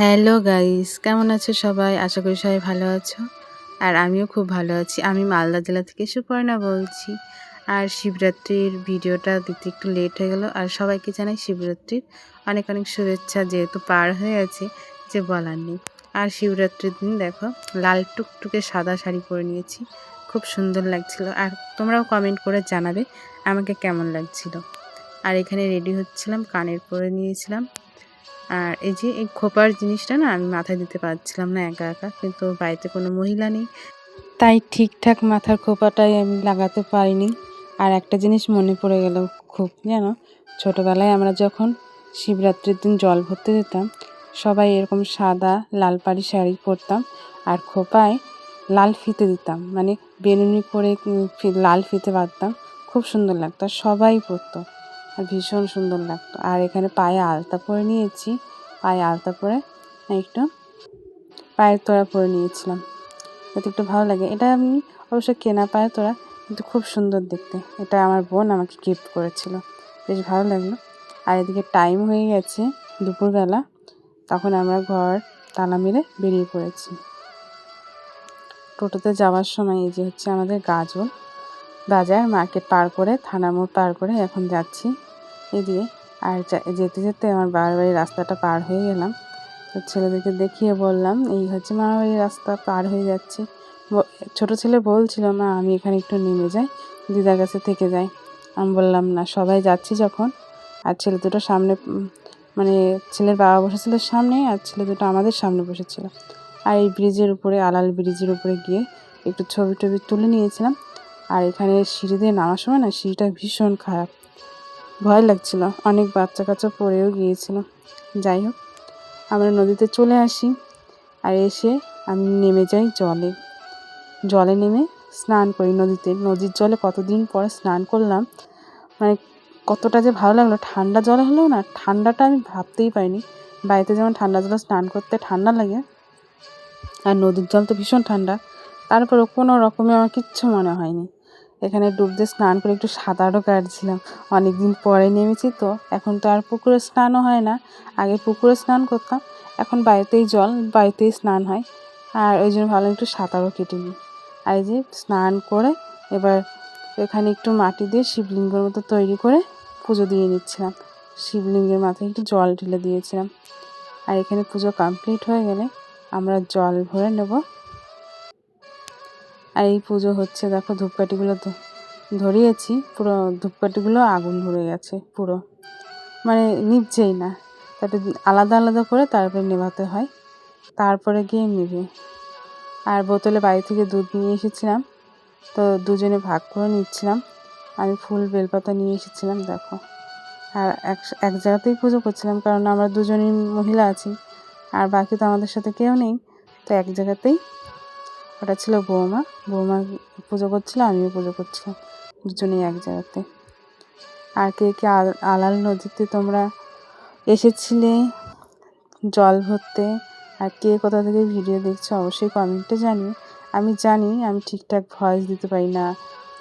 Hello guys, কেমন আছো সবাই? আশা করি সবাই ভালো আছো। আর আমিও খুব ভালো আছি। আমি মালদা জেলা থেকে সুপর্ণা বলছি। আর শিবরাত্রির ভিডিওটা দিতে একটু লেট হয়ে গেল। আর সবাইকে জানাই শিবরাত্রির অনেক অনেক শুভেচ্ছা, যেহেতু পার হয়ে আছে, যে বলার নেই। আর শিবরাত্রির দিন দেখো, লাল টুকটুকে সাদা শাড়ি পরে নিয়েছি। খুব সুন্দর লাগছিল। আর তোমরাও কমেন্ট করে জানাবে, আমাকে কেমন লাগছিল। আর এখানে রেডি হচ্ছিলাম, কানের পরে নিয়েছিলাম। আর এই যে এই খোপার জিনিসটা না আমি মাথায় দিতে পারছিলাম না একা একা, কিন্তু বাড়িতে কোনো মহিলা নেই। তাই ঠিকঠাক মাথার খোপাটাই আমি লাগাতে পারিনি। আর একটা জিনিস মনে পড়ে গেল খুব যেন ছোটোবেলায় আমরা যখন শিবরাত্রির দিন জল ভরতে যেতাম, সবাই এরকম সাদা লাল পাড়ি শাড়ি পরতাম আর খোপায় লাল ফিতে দিতাম মানে বেনুনি করে লাল ফিতে বাঁধতাম। খুব সুন্দর লাগতো সবাই পরতো। আর ভীষণ সুন্দর লাগতো। আর এখানে পায়ে আলতা পরে নিয়েছি। পায়ে আলতা পরে একটু পায়ের তোড়া পরে নিয়েছিলাম। যাতে একটু ভালো লাগে। এটা আমি অবশ্য কেনা পায়ের তোড়া, কিন্তু খুব সুন্দর দেখতে। এটা আমার বোন আমাকে গিফট করেছিল। বেশ ভালো লাগল। আর এদিকে টাইম হয়ে গেছে দুপুরবেলা। তখন আমরা ঘর তালা মেরে বেরিয়ে পড়েছি। টোটোতে যাওয়ার সময় এই যে হচ্ছে আমাদের গাজল। বাজার, মার্কেট পার করে, থানা মোড় পার করে এখন যাচ্ছি। এদিকে আর যেতে যেতে আমার বাবার বাড়ির রাস্তাটা পার হয়ে গেলাম। তো ছেলেদেরকে দেখিয়ে বললাম, এই হচ্ছে মামার বাড়ির রাস্তা, পার হয়ে যাচ্ছে। ছোট ছেলে বলছিল, মা, আমি এখানে একটু নেমে যাই, দিদার কাছে থেকে যাই। আমি বললাম, না, সবাই যাচ্ছি যখন। আর ছেলে দুটো সামনে মানে ছেলের বাবা বসেছিল সামনে আর ছেলে দুটো আমাদের সামনে বসেছিল। আর এই ব্রিজের উপরে, আলাল ব্রিজের উপরে গিয়ে একটু ছবি টবি তুলে নিয়েছিলাম। আর এখানে সিঁড়ি দিয়ে নামার সময় না সিঁড়িটা ভীষণ খারাপ। ভয় লাগছিল। অনেক বাচ্চা কাচ্চা পড়েও গিয়েছিল। যাই হোক, আমরা নদীতে চলে আসি আর এসে আমি নেমে যাই জলে। জলে নেমে স্নান করি নদীতে। নদীর জলে কতদিন পরে স্নান করলাম মানে কতটা যে ভালো লাগল। ঠান্ডা জল হলেও না, ঠান্ডাটা আমি ভাবতেই পারিনি। বাড়িতে যেমন ঠান্ডা জলে স্নান করতে ঠান্ডা লাগে, আর নদীর জল তো ভীষণ ঠান্ডা। তারপরেও কোনো রকমে আমার কিচ্ছু মনে হয়নি। এখানে ডুব দিয়ে স্নান করে একটু সাঁতারও কাটছিলাম। অনেক দিন পরে নেমেছি তো, এখন তো আর পুকুরে স্নানও হয় না। আগে পুকুরে স্নান করতাম, এখন বাড়িতেই জল, বাড়িতেই স্নান হয়। আর ওই জন্য ভালো একটু সাঁতারও কেটে নিই। আর এই যে স্নান করে এবার এখানে একটু মাটি দিয়ে শিবলিঙ্গের মতো তৈরি করে পুজো দিয়ে নিচ্ছিলাম। শিবলিঙ্গের মাথায় একটু জল ঢেলে দিয়েছিলাম। আর এখানে পুজো কমপ্লিট হয়ে গেলে আমরা জল ভরে নেব। আর এই পুজো হচ্ছে, দেখো ধূপকাঠিগুলো ধরিয়েছি, পুরো ধূপকাঠিগুলো আগুন ধরে গেছে, পুরো। মানে নিভছেই না। তাতে আলাদা আলাদা করে তারপরে নেভাতে হয়। তারপরে গিয়ে নেবে আর বোতলে বাড়ি থেকে দুধ নিয়ে এসেছিলাম। তো দুজনে ভাগ করে নিচ্ছিলাম। আমি ফুল বেলপাতা নিয়ে এসেছিলাম, দেখো। আর এক এক জায়গাতেই পুজো করছিলাম, কারণ আমরা দুজনই মহিলা আছি। আর বাকি তো আমাদের সাথে কেউ নেই। তো এক জায়গাতেই ওটা ছিল বৌমা। বৌমা পুজো করছিল, আমিও পুজো করছিলাম দুজনেই এক জায়গাতে। আর কে কে আলাল নদীতে তোমরা এসেছিলে, জল ভরতে, আর কে কোথা থেকে ভিডিও দেখছ অবশ্যই কমেন্টে জানি আমি জানি, আমি ঠিকঠাক ভয়েস দিতে পারি না,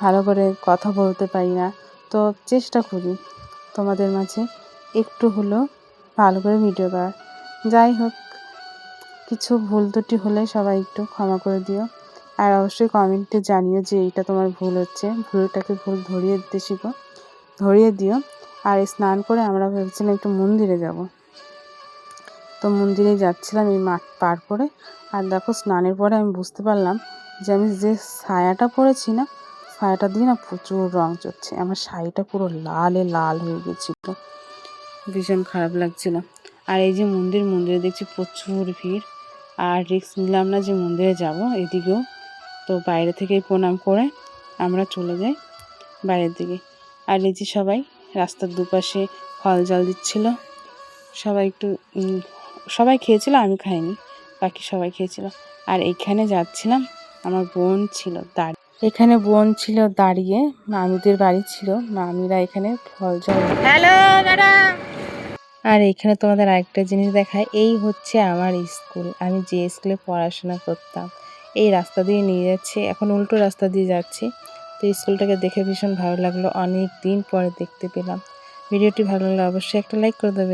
ভালো করে কথা বলতে পারি না, তো চেষ্টা করি। তোমাদের মাঝে একটু হলেও ভালো করে ভিডিও দেওয়ার। যাই হোক কিছু ভুল ত্রুটি হলে সবাই একটু ক্ষমা করে দিও। আর অবশ্যই কমেন্টে জানিও যে এইটা তোমার ভুল হচ্ছে। ভুলটাকে ভুল ধরিয়ে দিতে শিখো। ধরিয়ে দিও। আর স্নান করে আমরা ভেবেছিলাম একটু মন্দিরে যাব। তো মন্দিরে যাচ্ছিলাম এই মাঠ পার করে। আর দেখো স্নানের পরে আমি বুঝতে পারলাম যে আমি যে ছায়াটা পরেছি না, ছায়াটা দিয়ে না প্রচুর রং চড়ছে। আমার শাড়িটা পুরো লালে লাল হয়ে গেছিল। ভীষণ খারাপ লাগছিল। আর এই যে মন্দির, মন্দিরে দেখছি প্রচুর ভিড়। আর রিক্স নিলাম না যে মন্দিরে যাব এদিকেও। তো বাইরে থেকেই প্রণাম করে আমরা চলে যাই বাইরের দিকে। আর এই যে সবাই রাস্তার দুপাশে ফল জল দিচ্ছিল। সবাই একটু সবাই খেয়েছিল, আমি খাইনি, বাকি সবাই খেয়েছিল। আর এখানে যাচ্ছিলাম, আমার বোন ছিল দাঁড়িয়ে। এখানে বোন ছিল দাঁড়িয়ে মামিদের বাড়ি ছিল মামিরা এখানে ফল জল হ্যালো আর এখানে তোমাদের আরেকটা জিনিস দেখায়, এই হচ্ছে আমার স্কুল। আমি যে স্কুলে পড়াশোনা করতাম, এই রাস্তা দিয়ে নিয়ে যাচ্ছে। এখন উল্টো রাস্তা দিয়ে যাচ্ছি। তো স্কুলটাকে দেখে ভীষণ ভালো লাগল। অনেক দিন পরে দেখতে পেলাম। ভিডিওটি ভালো লাগলে অবশ্যই একটা লাইক করে দেবে।